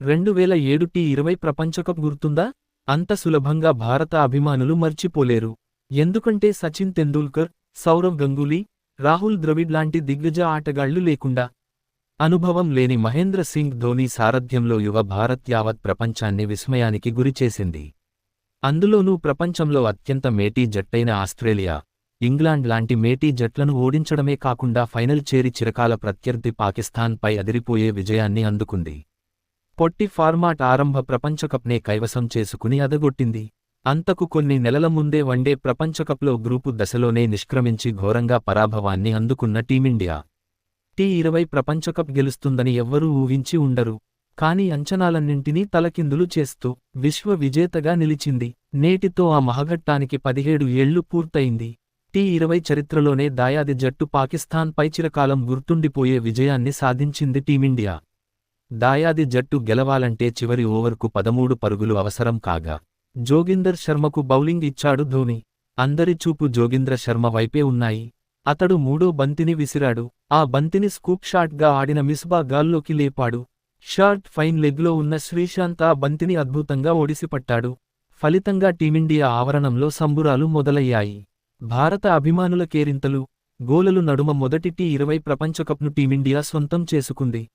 రెండు వేల ఏడు టీ ఇరవై ప్రపంచకప్ గుర్తుందా? అంత సులభంగా భారత అభిమానులు మర్చిపోలేరు. ఎందుకంటే సచిన్ తెందూల్కర్ సౌరవ్ గంగూలీ రాహుల్ ద్రవిడ్ లాంటి దిగ్గజ ఆటగాళ్ళు లేకుండా. అనుభవం లేని మహేంద్ర సింగ్ ధోని సారథ్యంలో యువ భారత్ యావత్ ప్రపంచాన్ని విస్మయానికి గురిచేసింది అందులోనూ ప్రపంచంలో అత్యంత మేటీ జట్టైన ఆస్ట్రేలియా ఇంగ్లాండ్ లాంటి మేటీ జట్లను ఓడించడమే కాకుండా ఫైనల్ చేరి చిరకాల ప్రత్యర్థి పాకిస్తాన్పై అదిరిపోయే విజయాన్ని అందుకుంది. పొట్టి ఫార్మాట్ ఆరంభ ప్రపంచకప్నే కైవసం చేసుకుని అదగొట్టింది. అంతకు కొన్ని నెలల ముందే వన్డే ప్రపంచకప్లో గ్రూపు దశలోనే నిష్క్రమించి ఘోరంగా పరాభవాన్ని అందుకున్న టీమిండియా. టీ ఇరవై ప్రపంచకప్ గెలుస్తుందని ఎవ్వరూ ఊహించి ఉండరు. కాని అంచనాలన్నింటినీ తలకిందులు చేస్తూ విశ్వ విజేతగా నిలిచింది. నేటితో ఆ మహఘట్టానికి పదిహేడు ఏళ్ళు పూర్తయింది. టీ ఇరవై చరిత్రలోనే దాయాది జట్టు పాకిస్తాన్పై చిరకాలం గుర్తుండిపోయే విజయాన్ని సాధించింది టీమిండియా. దాయాది జట్టు గెలవాలంటే చివరి ఓవర్కు పదమూడు పరుగులు అవసరం కాగా. జోగిందర్ శర్మకు బౌలింగ్ ఇచ్చాడు ధోని. అందరి చూపు జోగింద్ర శర్మ వైపే ఉన్నాయి. అతడు మూడో బంతిని విసిరాడు. ఆ బంతిని స్కూప్ షాట్గా ఆడిన మిస్బా గాల్లోకి లేపాడు. షార్ట్ ఫైన్ లెగ్లో ఉన్న శ్రీశాంత్ ఆ బంతిని అద్భుతంగా ఒడిసిపట్టాడు. ఫలితంగా టీమిండియా ఆవరణంలో సంబురాలు మొదలయ్యాయి. భారత అభిమానుల కేరింతలు గోలలు నడుమ మొదటి టీ ఇరవై ప్రపంచకప్ను టీమిండియా సొంతం చేసుకుంది.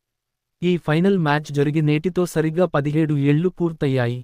ఈ ఫైనల్ మ్యాచ్ జరిగి నేటితో సరిగ్గా పదిహేడు ఏళ్ళు పూర్తయ్యాయి.